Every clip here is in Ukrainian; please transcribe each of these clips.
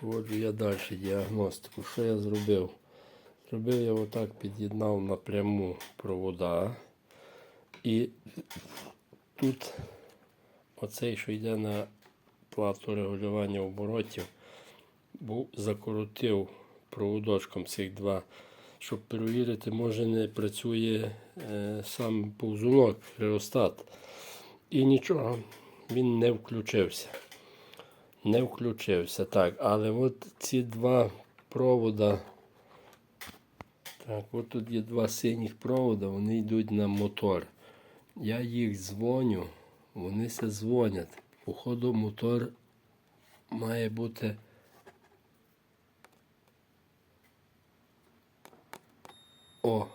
Проводжу я далі діагностику. Що я зробив? Зробив я отак, під'єднав напряму провода. І тут оцей, що йде на плату регулювання оборотів, був закоротив проводочком цих два, щоб перевірити, може не працює е, сам повзунок, реостат. І нічого, він не включився. Не включився. Так, але от ці два провода. Так, от тут є два синіх провода, вони йдуть на мотор. Я їх дзвоню, вони все дзвонять. Походу мотор має бути. О!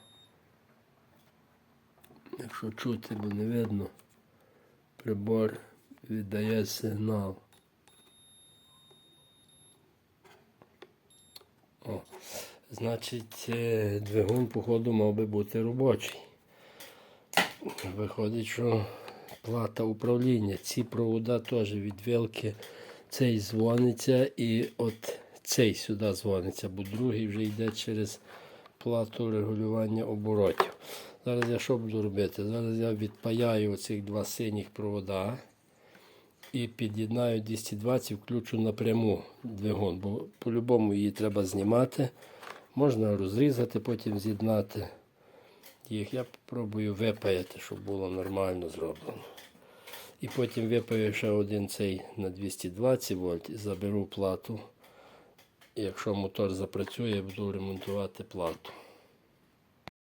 Якщо чути, бо не видно, прибор віддає сигнал. О, значить, е, двигун, походу, мав би бути робочий. Виходить, що плата управління. Ці провода теж від вилки цей дзвониться і от цей сюди дзвониться, бо другий вже йде через плату регулювання оборотів. Зараз я що буду робити? Зараз я відпаяю оцих два синіх провода і під'єднаю 220, включу напряму двигун, бо по-любому її треба знімати. Можна розрізати, потім з'єднати їх. Я спробую випаяти, щоб було нормально зроблено. І потім випаю ще один цей на 220 вольт і заберу плату. І якщо мотор запрацює, буду ремонтувати плату.